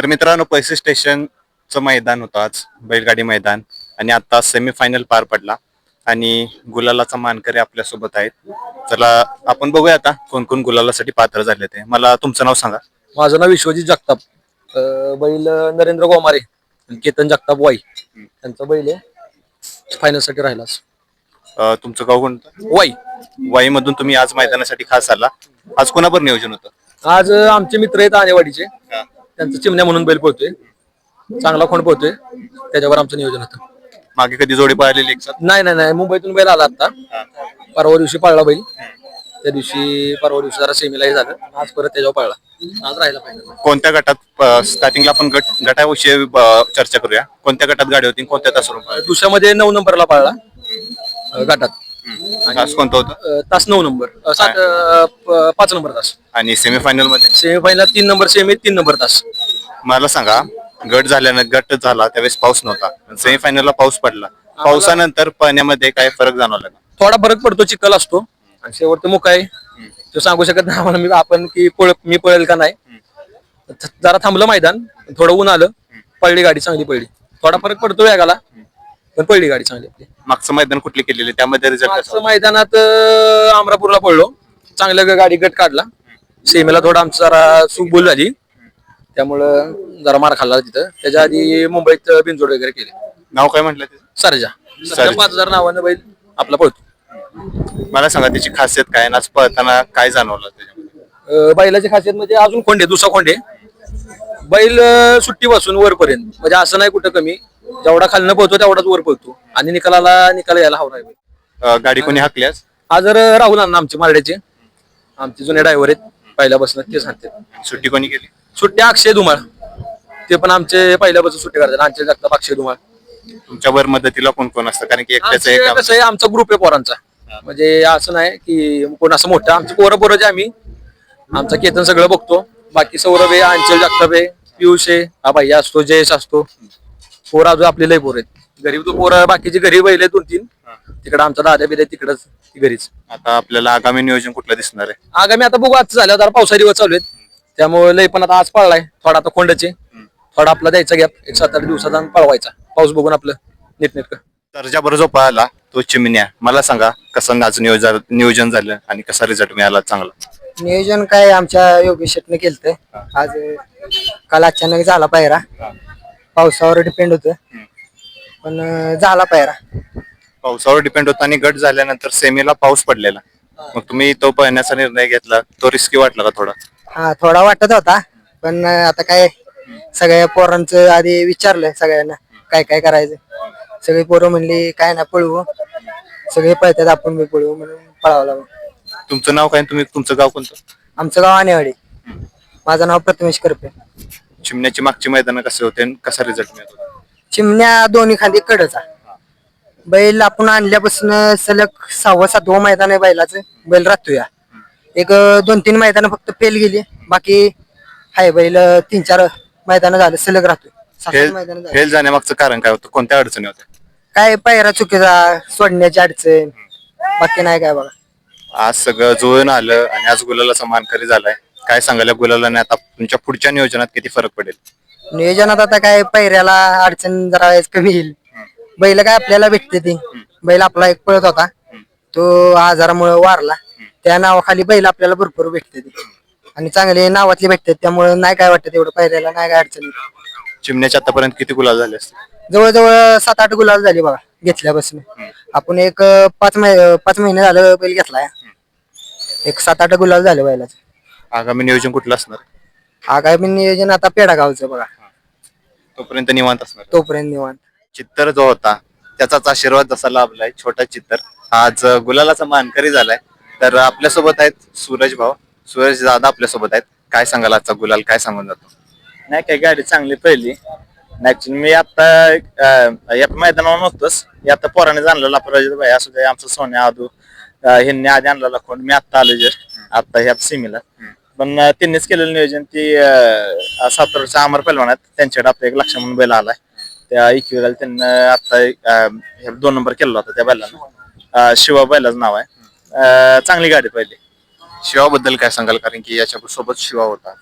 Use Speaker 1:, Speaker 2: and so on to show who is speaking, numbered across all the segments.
Speaker 1: तर मित्रांनो पैसे स्टेशनचं मैदान होतं आज बैलगाडी मैदान. आणि आता सेमीफायनल पार पडला. आणि गुलालाचा मानकरी आपल्यासोबत आहेत. चला आपण बघूया आता कोण कोण गुलालासाठी पात्र झाले ते. मला तुमचं नाव सांगा.
Speaker 2: माझं नाव विश्वजित जगताप. अं, बैल नरेंद्र गोमारे आणि केतन जगताप वाई. त्यांचा बैल आहे. फायनलसाठी राहिलाच
Speaker 1: अं, तुमचं गाव कोणतं?
Speaker 2: वाई.
Speaker 1: वाईमधून तुम्ही आज मैदानासाठी खास आला. आज कोणाबर नियोजन होतं?
Speaker 2: आज अं, आमचे मित्र आहेत आनेवाडीचे त्यांचं चिमण्या म्हणून बैल पळतोय. चांगला खोंड पळतोय. त्याच्यावर आमचं नियोजन होतं.
Speaker 1: मागे कधी जोडी पाहिलेली एक साथ?
Speaker 2: नाही नाही नाही. मुंबईतून बैल आला आता. परवा दिवशी पळला बैल. त्या दिवशी परवा दिवशी जरा सेमीलाही झालं. आज परत त्याच्यावर पळला. आज राहिला पाहिजे.
Speaker 1: कोणत्या गटात स्टार्टिंगला आपण गट गटाविषयी अं, चर्चा करूया. कोणत्या गटात गाडी होती कोणत्या पळाली?
Speaker 2: दुसऱ्यामध्ये नऊ नंबरला पळला अं, गटात.
Speaker 1: तास कोणतं होतं?
Speaker 2: अं, तास नऊ नंबर. अं, सात अं, प- पाच नंबर तास.
Speaker 1: आणि सेमीफायनलमध्ये?
Speaker 2: सेमीफायनल तीन नंबर सेमी तीन नंबर तास.
Speaker 1: मला सांगा गट झाल्यानं गट झाला त्यावेळेस पाऊस नव्हता. सेमीफायनलला पाऊस पडला. पावसानंतर पाण्यामध्ये काय फरक जाणवला का?
Speaker 2: थोडा फरक पडतो चिखल असतो. आणि शेवटचं मुक आहे. तो सांगू शकत नाही आम्हाला मी आपण की पळ मी पळेल का नाही. जरा थांबलं मैदान. थोडं ऊन आलं. पळली गाडी चांगली पळली. थोडा फरक पडतो वेगाला. पण पळली गाडी चांगली आपली.
Speaker 1: मागचं मैदान कुठले केलेले? त्यामध्ये रिझल्ट
Speaker 2: मागचं मैदानात अं, अमरापूरला पडलो चांगल्या ग- गाडी गट काढला. सेमीला थोडा आमचा जरा सुखबोल झाली त्यामुळं जरा मार खाल्ला तिथं. त्याच्या आधी मुंबईत बिनजोड वगैरे केले.
Speaker 1: नाव काय म्हटलं त्याचं?
Speaker 2: सरजा. पाच हजार नावानं बैल आपला पळतो.
Speaker 1: मला सांगा त्याची खासियत काय? आणि आज पळताना काय जाणवलं त्याच्यामध्ये?
Speaker 2: अं, बैलाची खासियत म्हणजे अजून खोंडे दुसरा खोंडे. बैल अं, सुट्टी बसून वरपर्यंत. म्हणजे असं नाही कुठं कमी. जेवढा खालनं पळतो तेवढाच वर पळतो. आणि निकालाला निकाल यायला हवा नाही बैल.
Speaker 1: अं, गाडी कोणी हाकल्यास
Speaker 2: हा जर राहुल अण्णा आमचे मारड्याचे. आमचे जुने ड्रायव्हर आहेत. पहिल्यापासून ते सांगतात
Speaker 1: सुट्टी कोणी केली?
Speaker 2: सुट्ट्या अक्षय धुमाळ. ते पण आमचे पहिल्यापासून सुट्टी करतात. आमचे जगताप अक्षय धुमाळ.
Speaker 1: तुमच्यावर मदतीला कोण कोण असतं? कारण की एकट्याच
Speaker 2: आमचे
Speaker 1: एक
Speaker 2: कसं आहे आमचा ग्रुप आहे पोरांचा. म्हणजे असं नाही की कोण असं मोठं. आमचे पोरं पोरं जे आम्ही आमचा केतन सगळं बघतो. बाकी सौरभ आहे अंचल जगताप आहे पियुष आहे हा भैया असतो जयेश असतो. पोरं अजून आपले लय पोर आहेत. गरीब तो पोरं बाकीचे घरी बैल दोन तीन. तिकडे आमचा दादा बिदा तिकडच ती घरीच.
Speaker 1: आता आपल्याला आगामी नियोजन कुठलं दिसणार आहे?
Speaker 2: आगामी आता बघू आज झालं जरा पावसाळी दिवस चालू आहेत. त्यामुळे लय पण आता आज पळलाय. थोडा आता खोंडचे. थोडा आपला द्यायचा गॅप एक सात आठ दिवसाचा आणि पळवायचा. पाऊस बघून आपलं नीटनेटकं.
Speaker 1: सर्जा बरोबर जो पळाला तो चिमण्या. मला सांगा कसं आज नियोजन नियोजन झालं आणि कसा रिझल्ट मिळाला चांगला?
Speaker 3: नियोजन काय आमच्या योगेश शेटने केलंय आज काल अचानक झाला पायरा. पावसावर डिपेंड होत. पण अं, झाला पायरा.
Speaker 1: पावसावर डिपेंड होता आणि गट झाल्यानंतर सेमीला पाऊस पडलेला. मग तुम्ही तो पळण्याचा निर्णय घेतला. तो रिस्की वाटला का थोडा?
Speaker 3: हा थोडा वाटत होता पण आता काय सगळ्या पोरांचं आधी विचारलं सगळ्यांना काय काय करायचं. सगळी पोरं म्हणली काय ना पळवू. सगळे पळतात आपण बी पळवू म्हणून पळावं लागलं.
Speaker 1: तुमचं नाव काय? तुम्ही तुमचं गाव कोणतं?
Speaker 3: आमचं गाव आनेवाडी माझं नाव प्रथमेश करपे.
Speaker 1: चिमण्याची मागची मैदान कसे होते आणि कसा रिझल्ट मिळत होता?
Speaker 3: चिमण्या दोन्ही खांदी कडचा. बैल आपण आणल्यापासून सलग सहावं सातवं मैदान आहे बैलाचं. बैल राहतो या एक दोन तीन मैदान फक्त फेल गेली. बाकी हाय बैल तीन चार मैदान झालं सलग राहतोय. सात
Speaker 1: फेल
Speaker 3: मैदान झालं.
Speaker 1: फेल जाण्यामागचं कारण काय होतं? कोणत्या अडचणी होत्या?
Speaker 3: काय पायरा चुकीचा सोडण्याची अडचण. बाकी नाही काय बघा.
Speaker 1: आज सगळं जुळून आलं आणि आज गुलालाचा मानकरी झालाय. काय सांगायला गुलालाने आता तुमच्या पुढच्या नियोजनात किती फरक पडेल?
Speaker 3: नियोजनात आता काय पैऱ्याला अडचण जरा वेळेस कमी येईल. बैल काय आपल्याला भेटते ती. बैल आपला एक पळत होता. तो आजारामुळे वारला. त्या नावाखाली बैल आपल्याला भरपूर भेटते ती आणि चांगले नावातले भेटतात. त्यामुळे नाही काय वाटत एवढं पैऱ्याला नाही काय अडचण येत.
Speaker 1: चिमण्याच्या आतापर्यंत किती गुलाल झाले असते
Speaker 3: जवळजवळ सात आठ गुलाल झाली बघा घेतल्यापासून. आपण एक अं, पाच महिने पाच महिने झालं बैल घेतलाय. एक सात आठ गुलाल झाले बैलाचं.
Speaker 1: आगामी नियोजन कुठलं असणार?
Speaker 3: आगामी नियोजन आता पेडा गावचं बघा.
Speaker 1: तोपर्यंत निवांत असणार.
Speaker 3: तोपर्यंत निवांत.
Speaker 1: चित्तर जो होता त्याचाच आशीर्वाद जसा लाभलाय छोटा चित्तर आज गुलालाचा मानकरी झालाय. तर आपल्यासोबत आहेत सूरज भाऊ. सूरज दादा आपल्यासोबत आहेत. काय सांगाल आजचा गुलाल? काय सांगून जातो?
Speaker 4: नाही काय गाडी चांगली पहिली ऍक्च्युली मी आता अं, या मैदानावर नव्हतोच. आता पोराने जाणलेला अपराजित भाई असू दे आमचं सोन्या आदू अं, ह्यांनी आधी आणलेला कोण? मी आता आलो जस्ट. आता ह्या सिमीला. पण अं, त्यांनीच केलेलं नियोजन ती अं, सातारच्या अमर पैलवानात त्यांच्याकडे आपला एक लक्ष म्हणून बैल आलाय. त्या इक्विला त्यांनी आता अं, हे दोन नंबर केलेला होता त्या बैलानं. शिवा बैलाचं नाव आहे. अं, चांगली गाडी पहिली.
Speaker 1: शिवाबद्दल काय सांगाल? कारण की याच्या सोबत शिवा होता.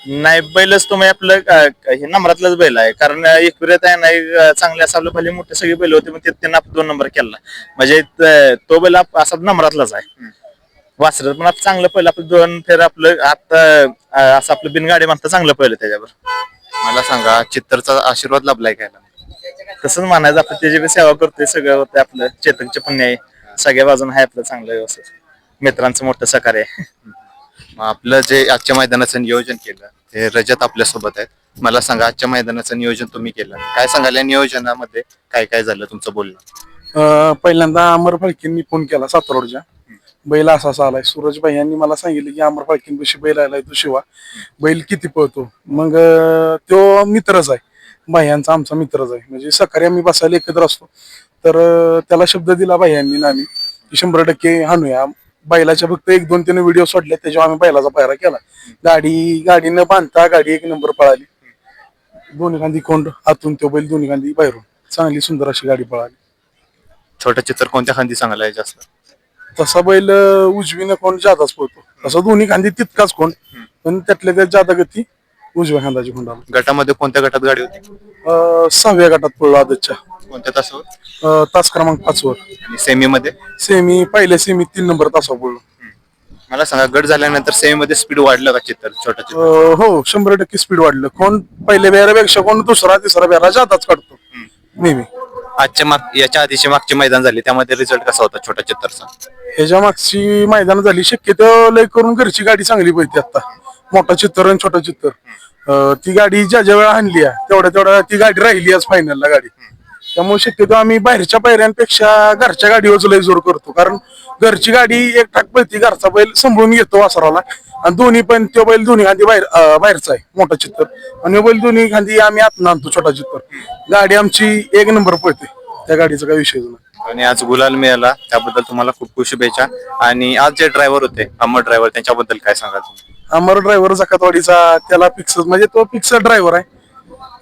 Speaker 5: नाही बैलच तुम्ही आपलं अं, हे नंबरातलाच बैल आहे. कारण एकविरेत आहे नाही अं, चांगले असं आपलं भले मोठे सगळे बैल होते पण ते त्यांना आपण दोन नंबर केला. म्हणजे त- तो बैल आप- असा नंबरातलाच आहे. वासरत पण आता चांगलं पहिलं आपलं दोन फेर आपलं आता अं, असं आपलं बिनगाडी म्हणता चांगलं पहिलं त्याच्यावर.
Speaker 1: मला सांगा चित्तरचा आशीर्वाद लाभलाय काय
Speaker 5: तसंच म्हणायचं आपण त्याची बी सेवा करतोय सगळं होतं आपलं. चेतकचे पुण्य आहे सगळ्या बाजून आहे आपलं चांगलं व्यवस्थित. मित्रांचं मोठं सहकार्य आहे.
Speaker 1: मग आपलं जे आजच्या मैदानाचं नियोजन केलं ते रजत आपल्यासोबत आहेत. मला सांगा आजच्या मैदानाचं नियोजन तुम्ही केलं. काय सांगाल या नियोजनामध्ये? काय काय झालं तुमचं बोलणं?
Speaker 6: अं, पहिल्यांदा अमर फाळकेंनी फोन केला सातारोडच्या. बैल असा असा आलाय. सूरज भाई यांनी मला सांगितलं की अमर फाळकेंपाशी बैल आलाय तो शिवा बैल किती पळतो. मग अं, तो मित्रच आहे. भाह्यांचा आमचा मित्रच आहे. म्हणजे सकाळी आम्ही बसायला एकत्र असतो. तर त्याला शब्द दिला भाह्यांनी ना आम्ही की शंभर टक्के हाणूया. बैलाच्या फक्त एक दोन तीन व्हिडिओ सोडले त्याच्यावर आम्ही बैलाचा पायरा केला. गाडी गाडी न बांधता गाडी एक नंबर पळाली. दोन्ही खांदी कोंड आतून तो बैल दोन्ही खांदी बाहेरून. चांगली सुंदर अशी गाडी पळाली.
Speaker 1: छोटं चित्र कोणत्या खांदी सांगायला जास्त?
Speaker 6: तसा बैल उजवीनं कोण जादाच पळतो. तसा दोन्ही खांदी तितकाच कोण पण त्यातल्या त्यात जादा गती उजव्या खांदाची कोंडाला
Speaker 1: गटामध्ये कोणत्या गटात गाडी होती?
Speaker 6: सहाव्या गटात पडलो आदतच्या.
Speaker 1: कोणत्या तासावर?
Speaker 6: अं, तास क्रमांक पाचवर.
Speaker 1: आणि सेमी मध्ये
Speaker 6: सेमी पहिल्या सेमी तीन नंबर तासावर पडलो.
Speaker 1: मला सांगा गट झाल्यानंतर सेमी मध्ये स्पीड वाढलं का चित्तर छोटा
Speaker 6: अं, हो शंभर टक्के स्पीड वाढलं. कोण पहिल्या बेरापेक्षा कोण दुसरा तिसरा बेरा जादाच काढतो. नेहमी.
Speaker 1: आजच्या माग याच्या आधीचे मागचे मैदान झाले त्यामध्ये रिझल्ट कसा होता छोटा चित्तरचा?
Speaker 6: ह्याच्या मागची मैदान झाली शक्यतो लय करून घरची गाडी चांगली पळते आता. मोठा चित्तर आणि छोटा चित्तर. अं, ती गाडी ज्या ज्या वेळा आणली आहे तेवढ्या तेवढ्या ती गाडी राहिली आज फायनलला गाडी. त्यामुळे शक्यतो आम्ही बाहेरच्या पायऱ्यांपेक्षा घरच्या गाडीवर लय जोर करतो. कारण घरची गाडी एक टाक पळती घरचा बैल सांभाळून घेतो वासराला. आणि दोन्ही पण तो बैल दोन्ही खांदी बाहेर अं, बाहेरचा आहे मोठा चित्तर. आणि बैल दोन्ही खांदी आम्ही आत आणतो छोटा चित्तर. गाडी आमची एक नंबर पळते. त्या गाडीचा काही विषयच नाही.
Speaker 1: आणि आज गुलाल मिळाला त्याबद्दल तुम्हाला खूप खूप शुभेच्छा. आणि आज जे ड्रायव्हर होते अमर ड्रायव्हर त्यांच्याबद्दल काय सांगाल तुम्ही?
Speaker 6: अमर ड्रायव्हर जकातवाडीचा त्याला फिक्स म्हणजे तो फिक्स ड्रायव्हर आहे.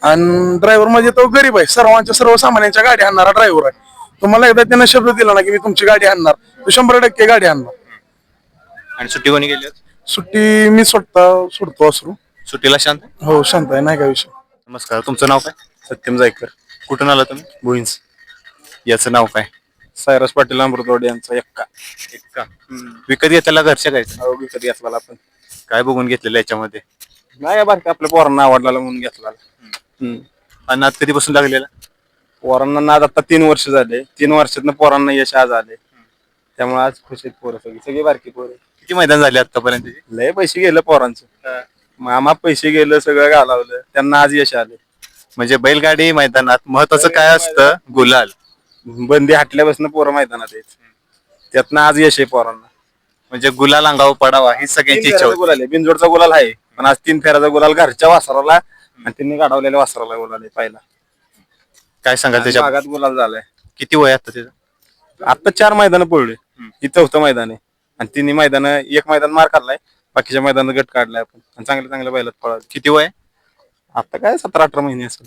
Speaker 6: आणि ड्रायव्हर म्हणजे तो गरीब आहे. सर्वांच्या सर्वसामान्यांच्या गाडी आणणारा ड्रायव्हर आहे. तुम्हाला एकदा त्यानं शब्द दिला ना की मी तुमची गाडी आणणार. तो शंभर टक्के गाडी आणणार.
Speaker 1: आणि सुट्टी कोणी गेली आज?
Speaker 6: सुट्टी मी स्वतः सोडतो असरू
Speaker 1: सुट्टीला शांत
Speaker 6: हो शांत आहे. नाही काय विषय.
Speaker 1: नमस्कार. तुमचं नाव काय?
Speaker 6: सत्यम जायकर.
Speaker 1: कुठून आला तुम्ही?
Speaker 6: भुईंच
Speaker 1: याचं नाव काय?
Speaker 6: सायरस पाटील अमृतवाडी यांचा एक्का.
Speaker 1: का विकत घेतलेला घरच्या काय?
Speaker 6: विकत घेतला आपण.
Speaker 1: काय बघून घेतलेलं याच्यामध्ये?
Speaker 6: नाही बारका आपल्या पोरांना आवडला म्हणून घेतला
Speaker 1: आणि आज कधीपासून लागलेला?
Speaker 6: पोरांना नाद आता तीन वर्ष झाले. तीन वर्षातनं पोरांना यश आज आले त्यामुळे आज खुश आहेत पोरं सगळी. सगळी बारकी पोरं
Speaker 1: किती मैदान झाले आतापर्यंत?
Speaker 6: लय पैसे गेलं पोरांचं. मामा पैसे गेलं सगळं घालावलं. त्यांना आज यश आले
Speaker 1: म्हणजे बैलगाडी मैदानात महत्वाचं काय असतं? गुलाल.
Speaker 6: बंदी हटल्यापासून पोरं मैदानात आहेत. त्यातनं आज यश आहे पोरांना.
Speaker 1: म्हणजे गुलाल अंगावर पडावा ही सगळ्यांची इच्छा होती.
Speaker 6: गुलाल आहे. बिनजोडचा गुलाल आहे पण आज तीन फेराचा गुलाल घरच्या वासराला आणि त्यांनी गाडवलेल्या वासराला गुलाल आहे पहिला.
Speaker 1: काय सांगाल त्याच्या
Speaker 6: भागात गुलाल झालाय.
Speaker 1: किती वय आता त्याचं?
Speaker 6: आता चार मैदान पडले ही चौथं मैदान आहे. आणि तिन्ही मैदान एक मैदान मार काढलाय बाकीच्या मैदानात गट काढलाय आपण. आणि चांगल्या चांगल्या बैलात पळाले.
Speaker 1: किती वय
Speaker 6: आता काय सतरा अठरा महिने असेल.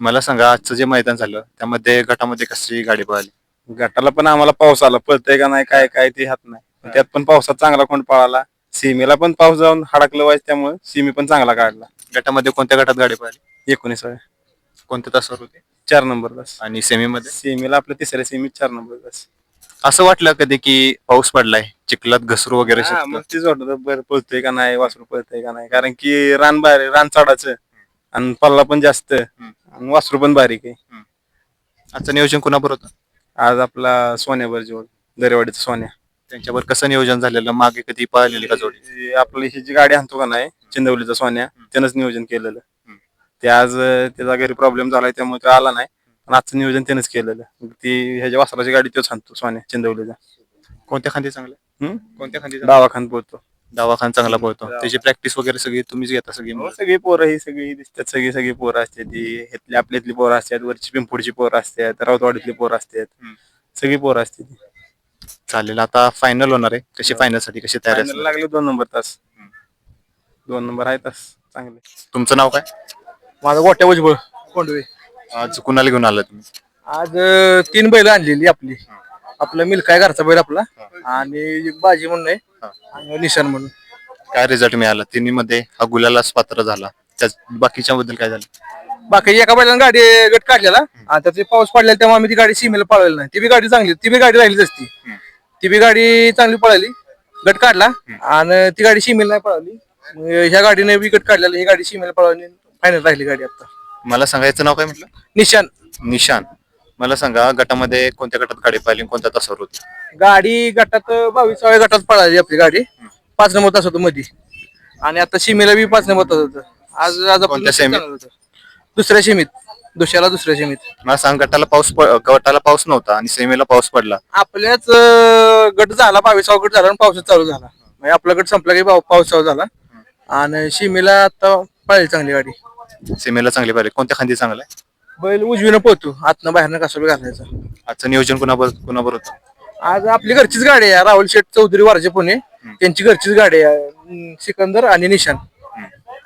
Speaker 1: मला सांगा आजचं जे मैदान झालं त्यामध्ये गटामध्ये कशी गाडी पळाली?
Speaker 6: गटाला पण आम्हाला पाऊस आला. पळतंय का नाही काय काय ते हात नाही. त्यात पण पावसात चांगला कोण पळाला. सीमेला पण पाऊस जाऊन हडकलं व्हायचं त्यामुळे सीमी पण चांगला काढला.
Speaker 1: गटामध्ये कोणत्या गटात गाडी पळाली?
Speaker 6: एकोणीसाव्या.
Speaker 1: कोणत्या तासावर होते?
Speaker 6: चार नंबर तास.
Speaker 1: आणि सेमी मध्ये
Speaker 6: सीमेला आपल्या तिसऱ्या सीमीत चार नंबर तास.
Speaker 1: असं वाटलं कधी की पाऊस पडलाय? चिखलात घसरू वगैरे
Speaker 6: हा. मग तीच वाटत बरं पळतोय का नाही वासरू पळतोय का नाही. कारण की रान बाहेर रान चढाचं आणि पल्ला पण जास्त. आणि वासरू पण बारीक आहे.
Speaker 1: आजचं नियोजन कुणाबरोबर होतं?
Speaker 6: आज आपला सोन्यावर जोड दरेवाडीचा सोन्या.
Speaker 1: त्यांच्यावर कसं नियोजन झालेलं मागे कधी पळालेली का जोडी?
Speaker 6: आपली ही जी गाडी आणतो का नाही चिंदवलीचा सोन्या त्यानंच नियोजन केलेलं. ते आज अं, त्याचा घरी प्रॉब्लेम झालाय त्यामुळे तो आला नाही. पण आजचं नियोजन त्यानंच केलेलं. ती ह्याच्या वासराची गाडी तोच आणतो सोन्या चिंदवलीचा.
Speaker 1: कोणत्या खांदी चांगलं
Speaker 6: हम्म?
Speaker 1: कोणत्या खांदी
Speaker 6: डावा खान पोहतो
Speaker 1: दवाखाना चांगला पळतो त्याची प्रॅक्टिस वगैरे सगळी तुम्हीच घेता सगळी
Speaker 6: हो, सगळी पोरं ही सगळी दिसतात सगळी सगळी पोरं असतात. ती इथली आपल्यातली पोरं असतात वरची पिंपुडची पोरं असतात राऊतवाडीतली पोरं असतात. सगळी पोरं असतात.
Speaker 1: चालेल. आता फायनल होणार आहे. कशी फायनलसाठी कशी तयारी
Speaker 6: Final
Speaker 1: असणार?
Speaker 6: लागले दोन नंबर तास. दोन नंबर आहे तास. चांगले.
Speaker 1: तुमचं नाव काय?
Speaker 7: माझा गोट्या भुजबळ. कोंडवे.
Speaker 1: आज कुणाला घेऊन आलं तुम्ही?
Speaker 7: आज अं, तीन बैल आणलेली आपली. आपला मिल्क आहे घरचा बैल आपला. आणि एक बाजी म्हणून आहे. आणि निशान म्हणून.
Speaker 1: काय रिझल्ट मिळाला? तिन्ही मध्ये हा गुलालाच पात्र झाला. त्या बाकीच्या बद्दल काय झालं?
Speaker 7: बाकी एका बैलानं गाडी गट काढलेला. आणि त्यात ते पाऊस पडलेला तेव्हा आम्ही ती गाडी सीमेला पळवली नाही. ती बी गाडी चांगली ती बी गाडी राहिलीच असती. ती बी गाडी चांगली पळाली गट काढला. आणि ती गाडी सीमेला नाही पळवली मग ह्या गाडीने बी गट काढलेला ही गाडी सीमेला पळवली फायनल राहिली गाडी आता.
Speaker 1: मला सांगायचं नाव काय म्हटलं?
Speaker 7: निशान.
Speaker 1: निशान. मला सांगा गटामध्ये कोणत्या गटात गाडी पाहिली आणि कोणत्या तासावर होती?
Speaker 7: गाडी गटात बावीसाव्या गटात पळाली आपली गाडी. पाच नंबर तास होतो मध्ये आणि आता सीमेला बी पाच नंबर तास होतं. आज आज आपण
Speaker 1: कोणत्या
Speaker 7: होतं. दुसऱ्या सीमीत. दुसऱ्याला दुसऱ्या सीमीत.
Speaker 1: मला सांग गटाला पाऊस प- गटाला पाऊस नव्हता आणि सेमीला पाऊस पडला.
Speaker 7: आपल्याच अं, गट झाला बावीसावा गट झाला आणि पाऊस चालू झाला. म्हणजे आपला गट संपला की पाऊ- पाऊस चालू झाला. आणि शिमीला आता पळाली चांगली गाडी.
Speaker 1: सेमीला चांगली पाहिली कोणत्या खांदी चांगला आहे?
Speaker 7: बैल उजवीनं पळतो. आतनं बाहेरनं कसं बी घालायचा.
Speaker 1: आजचं नियोजन कुणाबरोबर कुणाबरोबर होतं?
Speaker 7: आज आपली घरचीच गाडी आहे. राहुल शेठ चौधरी वारजे पुणे. त्यांची घरचीच गाडी आहे. अं, सिकंदर आणि निशान.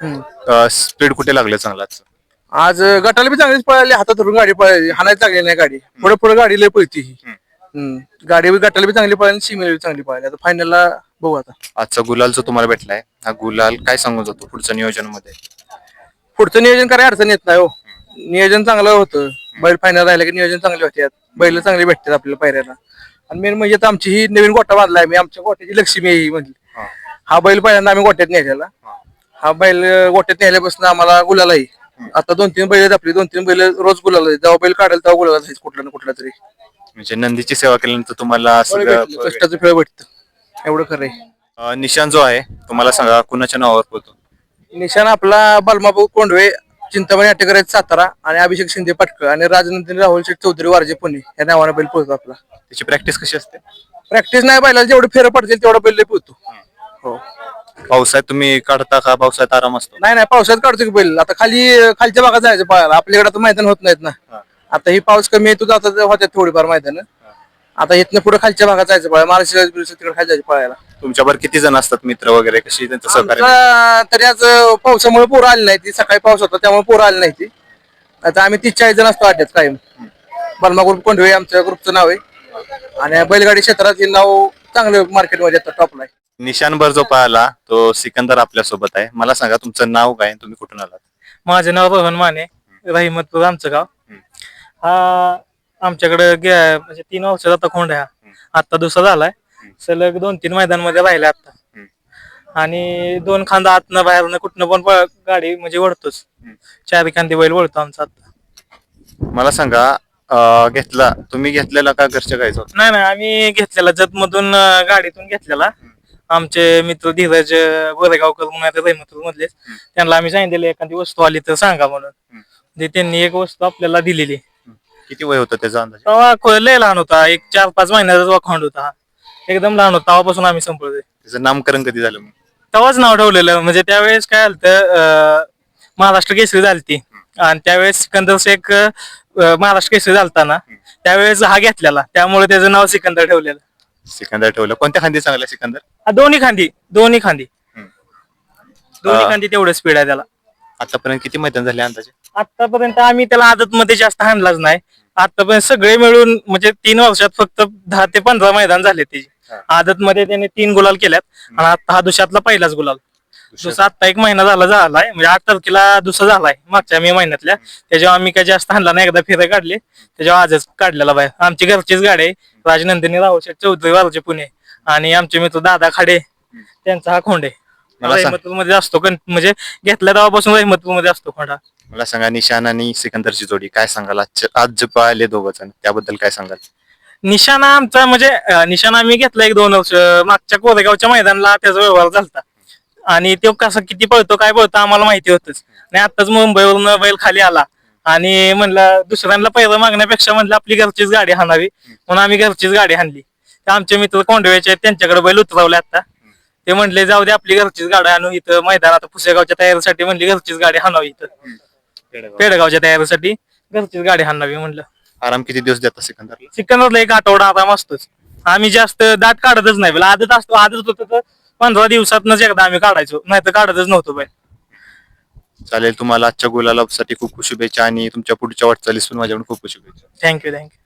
Speaker 7: हम्म.
Speaker 1: स्पीड कुठे लागलं चांगला आजचं?
Speaker 7: आज गटाला बी चांगलीच पळाली हातात धरून गाडी पळाली हाणायला लागली नाही गाडी. पुढे पुढे गाडी लय पळती ही. हम्म. गाडी बी गटाला बी चांगली पळाली सीमेला बी चांगली पळाली. आता फायनलला बघू आता.
Speaker 1: आजचा गुलाल जो तुम्हाला भेटलाय हा गुलाल काय सांगून जातो पुढच्या नियोजनामध्ये?
Speaker 7: पुढचं नियोजन करायला अडचण येत नाही हो. नियोजन चांगलं होतं. बैल फायनल राहिलं की नियोजन चांगले होते बैल चांगले भेटतात आपल्याला पायऱ्याला. आणि मेन म्हणजे आता आमची ही नवीन गोटा बांधलाय मी आमच्या गोट्याची लक्ष्मी आहे ही म्हणली हा. बैल पहिल्यांदा आम्ही गोट्यात नेलेला हा. बैल अं, गोट्यात नेल्यापासून आम्हाला गुलालाही आता दोन तीन बैल आहेत आपली दोन तीन बैल रोज गुलाला. जेव्हा बैल काढेल तेव्हा गुलाला जायचं कुठला ना कुठला तरी.
Speaker 1: म्हणजे नंदीची सेवा केल्यानंतर तुम्हाला
Speaker 7: फळ
Speaker 1: सगळं
Speaker 7: भेटलं, कष्टाचं फळ भेटतं. एवढं खरं आहे.
Speaker 1: अं, निशान जो आहे तुम्हाला सांगा कुणाच्या नावावर पोहतो
Speaker 7: निशाण आपला बलमाभाऊ कोंडवे चिंतामणी अटेकर आहेत सातारा आणि अभिषेक शिंदे पटकळ आणि राजनंदिनी राहुल शेठ चौधरी वारजे पुणे या नावाने बैल पोहतो आपला.
Speaker 1: त्याची प्रॅक्टिस कशी असते?
Speaker 7: प्रॅक्टिस नाही बैलाला जेवढे फेरं पडतील तेवढा बैल लय पोहतो हो.
Speaker 1: पावसात तुम्ही काढता का? पावसात आराम असतो.
Speaker 7: नाही नाही पावसात काढतो की बैल. आता खाली खालच्या भागात जायचं पळायला आपल्याकडे आता मैदान होत नाहीत ना. आता ही पाऊस कमी येतो जाता होत्यात थोडीफार मैदान. आता इथनं पुढे खालच्या भागात जायचं पळायला महाराष्ट्र तिकडे खाली जायचं पळायला
Speaker 1: तुमच्यावर किती जण असतात मित्र वगैरे? कशी त्यांचं सहकार्य?
Speaker 7: आमचा तरी आज पावसामुळे पोरं आली नाही ती सकाळी पाऊस होता त्यामुळे पोरं आली नाही ती. आता आम्ही तीस चाळीस जण असतो अड्ड्यात कायम. बलमा ग्रुप कोंढवे आमच्या ग्रुपचं नाव आहे. आणि बैलगाडी क्षेत्रात हे नाव चांगलं मार्केटमध्ये आता टॉपला आहे
Speaker 1: निशानभर जो पाहिला तो सिकंदर आपल्यासोबत आहे. मला सांगा तुमचं नाव काय? तुम्ही कुठून आलात?
Speaker 8: माझं नाव रोहन माने रहिमतपूर आमचं गाव. हा आमच्याकडे गे- म्हणजे तीन वर्षाचा आता खोंड आहे हा. आता दुसरा झालाय. सलग दोन तीन मैदानमध्ये राहिले आता. आणि दोन खांदा आतनं बाहेरनं कुठनं पण प- गाडी म्हणजे वळतोच. चार खांदी बैल वळतो आमचा आता
Speaker 1: मला सांगा अं, घेतला तुम्ही घेतलेला का घरच्या गायचा
Speaker 8: नाही नाही आम्ही घेतलेला. जत मधून गाडीतून घेतलेला. आमचे मित्र धीरज अं, गोरेगावकर म्हणून आहेत रहिमतपूर मधलेच त्यांना आम्ही सांगितलेलं एखादी वस्तू आली तर सांगा म्हणून. ते त्यांनी एक वस्तू आपल्याला दिलेली.
Speaker 1: किती वय होतं त्याचा अंदाज?
Speaker 8: तेव्हा लय लहान होता. एक चार पाच महिन्याचा वाखांड होता. हा. एकदम लहान होता. तेव्हापासून आम्ही संपवतोय
Speaker 1: त्याचं नामकरण कधी झालं मग?
Speaker 8: तेव्हाच नाव ठेवलेलं. म्हणजे त्यावेळेस काय झालं महाराष्ट्र केसरी झालती. आणि त्यावेळेस सिकंदर शेख अं, महाराष्ट्र केसरी झालता ना त्यावेळेस हा घेतलेला. त्यामुळे त्याचं नाव सिकंदर ठेवलेलं.
Speaker 1: सिकंदर ठेवलं. कोणत्या खांदी चांगला सिकंदर?
Speaker 8: हा, दोन्ही खांदी दोन्ही खांदी. दोन्ही खांदी तेवढं स्पीड आहे त्याला.
Speaker 1: आतापर्यंत किती मैदान झाले अंदाजे?
Speaker 8: आतापर्यंत आम्ही त्याला आदत मध्ये जास्त हाणलाच नाही. आतापर्यंत सगळे मिळून म्हणजे तीन वर्षात फक्त दहा ते पंधरा मैदान झाले त्याचे. आदत मध्ये त्याने तीन गुलाल केल्यात. आणि आता हा दुसऱ्यातला पहिलाच गुलाल. दुसरा आता एक महिना झाला झालाय म्हणजे आठ तारखेला दुसरा झालाय मागच्या मे महिन्यातल्या. त्याच्यावर आम्ही काय जास्त हाणला नाही एकदा फिराय काढली. त्याच्यावर आजच काढलेला बाहेर. आमची घरचीच गाडी आहे राजनंदिनी रावशेठ चौधरी वारचे पुणे. आणि आमचे मित्र दादा खाडे त्यांचा हा खोंड आहे.
Speaker 1: मला सांग.
Speaker 8: रहिमतपूरमध्ये असतो कन- म्हणजे घेतल्या तेव्हापासून रहिमतपूरमध्ये असतो खोंडा.
Speaker 1: मला सांगा निशान आणि सिकंदरची जोडी काय सांगाल? आजचे- आज जे पाहिले दोघ जण त्याबद्दल काय सांगाल?
Speaker 8: निशाणा आमचा म्हणजे अं, निशाणा आम्ही घेतला एक दोन वर्ष मागच्या कोरेगावच्या मैदानाला त्याचा व्यवहार झालता. आणि तो कसा किती पळतो काय पळतो आम्हाला माहिती होतच. आणि आताच मुंबईवरून बैल खाली आला. आणि म्हणलं दुसऱ्यांना पहिलं मागण्यापेक्षा म्हणलं आपली घरचीच गाडी हाणावी. म्हणून आम्ही घरचीच गाडी हाणली. ते आमचे मित्र कोंडव्याचे आहेत, त्यांच्याकडे बैल उतरवले आता ते म्हणले जाऊ दे आपली घरचीच गाडी आणू इथं. मैदानात पुसेगावच्या तयारीसाठी म्हणली घरचीच गाडी हाणावी इथं. पेडगावच्या तयारीसाठी घरचीच गाडी हाणावी म्हणलं.
Speaker 1: आराम किती दिवस देता सिकंदरला?
Speaker 8: चिकनवरला एक आठवडा आराम असतोच. आम्ही जास्त दाट काढतच नाही आदत असतो आदत होतं तर पंधरा दिवसातनच एकदा आम्ही काढायचो. नाही तर काढतच नव्हतो बैल
Speaker 1: चालेल तुम्हाला आजच्या गुलालासाठी खूप खूप शुभेच्छा आणि तुमच्या पुढच्या वाटचालीस पण माझ्याकडून खूप खूप शुभेच्छा.
Speaker 8: Thank you thank you